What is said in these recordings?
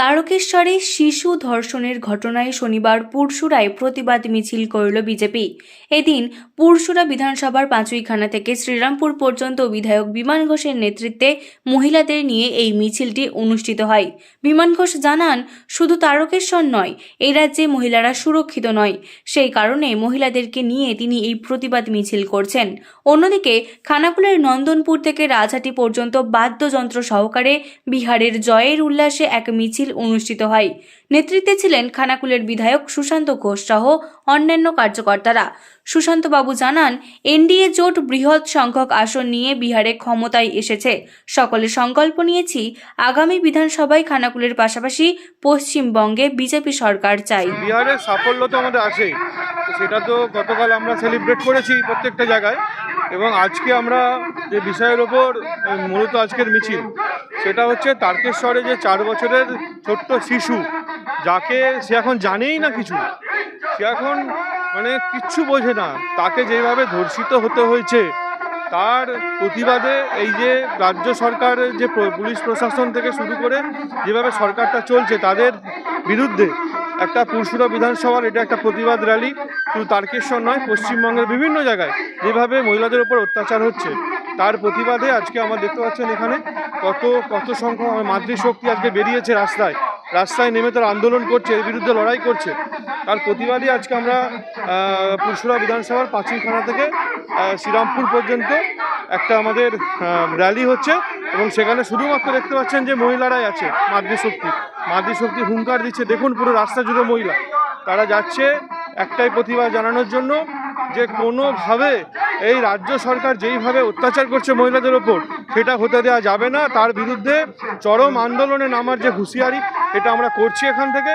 তারকেশ্বরে শিশু ধর্ষণের ঘটনায় শনিবার পুরসুরায় প্রতিবাদ মিছিল করল বিজেপি। এদিন পুরসুরা বিধানসভার পাঁচুইখানা থেকে শ্রীরামপুর পর্যন্ত বিধায়ক বিমান ঘোষের নেতৃত্বে মহিলাদের নিয়ে এই মিছিলটি অনুষ্ঠিত হয়। বিমান ঘোষ জানান, শুধু তারকেশ্বর নয়, এই রাজ্যে মহিলারা সুরক্ষিত নয়। সেই কারণে মহিলাদেরকে নিয়ে তিনি এই প্রতিবাদ মিছিল করছেন। অন্যদিকে খানাকুলের নন্দনপুর থেকে রাজহাটি পর্যন্ত বাদ্যযন্ত্র সহকারে বিহারের জয়ের উল্লাসে এক মিছিল অনুষ্ঠিত হয়। নেতৃত্বে ছিলেন খানাকুলের বিধায়ক সুশান্ত ঘোষ সহ অন্যান্য কার্যকর্তারা। সুশান্তবাবু জানান, এনডিএ জোট বৃহৎ সংখ্যক আসন নিয়ে বিহারে ক্ষমতায় এসেছে। সকলে সংকল্প নিয়েছি, আগামী বিধানসভায় খানাকুলের পাশাপাশি পশ্চিমবঙ্গে বিজেপি সরকার চাই। বিহারের সাফল্য তো আমাদের আছেই। তো সেটা তো গতকাল আমরা সেলিব্রেট করেছি প্রত্যেকটা জায়গায়। এবং আজকে আমরা যে বিষয়ের ওপর, মূলত আজকের মিছিল, সেটা হচ্ছে তারকেশ্বরে যে চার বছরের ছোট্ট শিশু যাকে সে এখন জানেই না কিছু, সে এখন মানে কিচ্ছু বোঝে না। তাকে যেভাবে ধর্ষিত হতে হয়েছে, তার প্রতিবাদে এই যে রাজ্য সরকারের যে পুলিশ প্রশাসন থেকে শুরু করে যেভাবে সরকারটা চলছে, তাদের বিরুদ্ধে একটা পুরসুরা বিধানসভার এটা একটা প্রতিবাদ র্যালি, শুধু তারকেশ্বর নয়, পশ্চিমবঙ্গের বিভিন্ন জায়গায় যেভাবে মহিলাদের উপর অত্যাচার হচ্ছে, তার প্রতিবাদে আজকে আমরা দেখতে পাচ্ছেন এখানে কত কত সংখ্যক মাতৃশক্তি আজকে বেরিয়েছে রাস্তায়। রাস্তায় নেমে তারা আন্দোলন করছে, এর বিরুদ্ধে লড়াই করছে। তার প্রতিবাদে আজকে আমরা পুরসুরা বিধানসভার পাঁচিলখানা থেকে শ্রীরামপুর পর্যন্ত একটা আমাদের র্যালি হচ্ছে এবং সেখানে শুধুমাত্র দেখতে পাচ্ছেন যে মহিলারাই আছে মাতৃশক্তি মাতৃশক্তি হুঙ্কার দিচ্ছে, দেখুন পুরো রাস্তা জুড়ে মহিলা। তারা যাচ্ছে একটাই প্রতিবাদ জানানোর জন্য যে কোনোভাবে এই রাজ্য সরকার যেইভাবে অত্যাচার করছে মহিলাদের ওপর, সেটা হতে দেওয়া যাবে না। তার বিরুদ্ধে চরম আন্দোলনে নামার যে হুঁশিয়ারি এটা আমরা করছি এখান থেকে।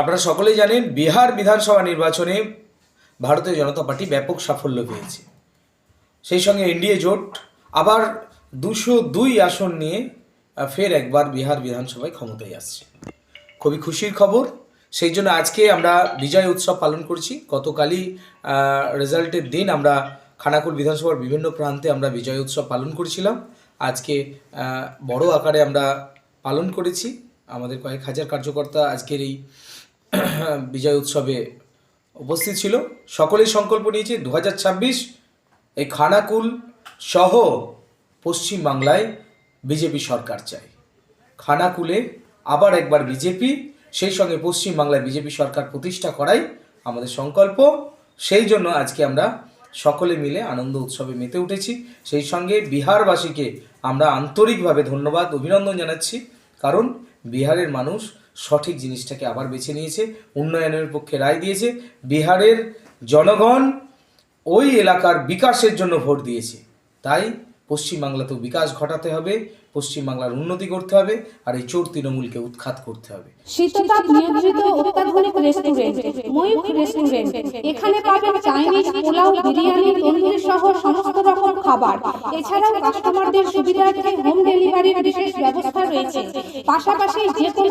আপনারা সকলেই জানেন, বিহার বিধানসভা নির্বাচনে ভারতীয় জনতা পার্টি ব্যাপক সাফল্য পেয়েছে। সেই সঙ্গে এনডিএ জোট আবার দুশো দুই আসন নিয়ে ফের একবার বিহার বিধানসভায় ক্ষমতায় আসছে। খুবই খুশির খবর। সেই জন্য আজকে আমরা বিজয় উৎসব পালন করছি। গতকালই রেজাল্টের দিন আমরা খানাকুল বিধানসভার বিভিন্ন প্রান্তে আমরা বিজয় উৎসব পালন করেছিলাম। আজকে বড় আকারে আমরা পালন করেছি। আমাদের কয়েক হাজার কার্যকর্তা আজকের এই বিজয় উৎসবে উপস্থিত ছিল। সকলেই সংকল্প নিয়েছে দু হাজার ছাব্বিশ এই খানাকুল সহ পশ্চিমবাংলায় বিজেপি সরকার চাই খানাকুলে আবার একবার বিজেপি, সেই সঙ্গে পশ্চিমবাংলায় বিজেপি সরকার প্রতিষ্ঠা করাই আমাদের সংকল্প। সেই জন্য আজকে আমরা সকলে মিলে আনন্দ উৎসবে মেতে উঠেছি। সেই সঙ্গে বিহারবাসীকে আমরা আন্তরিকভাবে ধন্যবাদ, অভিনন্দন জানাচ্ছি। কারণ বিহারের মানুষ সঠিক জিনিসটাকে আবার বেছে নিয়েছে, উন্নয়নের পক্ষে রায় দিয়েছে, বিহারের জনগণ ওই এলাকার বিকাশের জন্য ভোট দিয়েছে। তাই পশ্চিমবাংলাতেও বিকাশ ঘটাতে হবে, পশ্চিমবাংলার উন্নতি করতে হবে, আর এই চোর তৃণমূলকে উৎখাত করতে হবে। এখানে পাবেন চাইনিজ পোলাও, বিরিয়ানি, তন্দুরি সহ সমস্ত রকম খাবার। এছাড়াও কাস্টমারদের সুবিধার্থে হোম ডেলিভারির বিশেষ ব্যবস্থা রয়েছে। পাশাপাশি যে কোনো